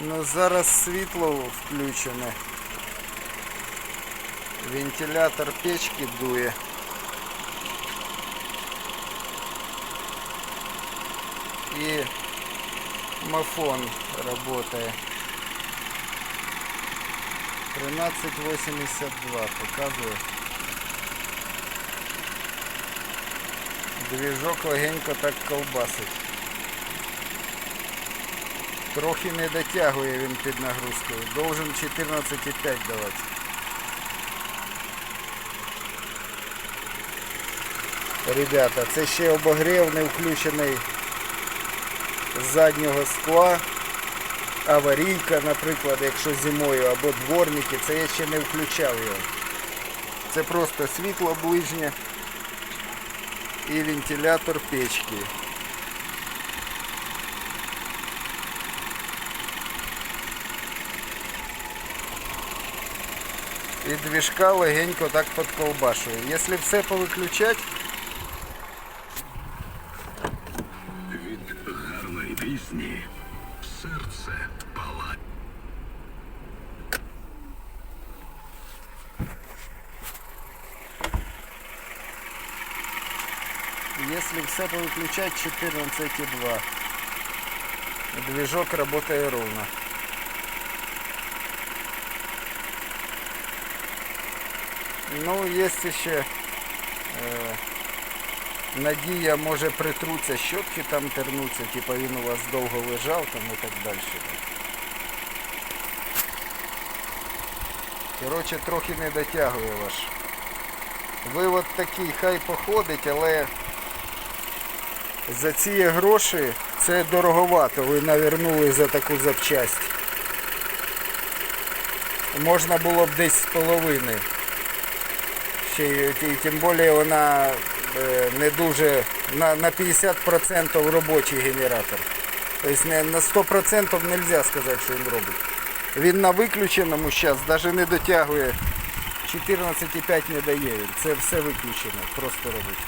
Ну зараз світло включене. Вентилятор печки дує. І мафон работає. 1382 показує. Двіжок легенько так колбасить. Трохи не дотягує він під нагрузкою. Должен 14,5 давати. Ребята, це ще обогрів не включений з заднього скла. Аварійка, наприклад, якщо зимою, або дворники, це я ще не включав його. Це просто світло ближнє і вентилятор печки. І двіжка легенько так подколбашує. Якщо все повиключати, Від гарної пісні серце палає. Если все повыключать 14,2 движок работает ровно. Ну, есть ще е, надія, може притруться щотки там тернуться, типа він у вас довго лежав там і так далі. Коротше, трохи не дотягує ваш. Вивод такий, хай походить, але за ці гроші це дороговато. Ви навернули за таку запчасть. Можна було б десь з половини. Й тим більше вона е, не дуже на, на 50% робочий генератор. Тобто на 100% не можна сказати, що він робить. Він на виключеному зараз навіть не дотягує 14,5 не дає. Це все виключено, просто робить.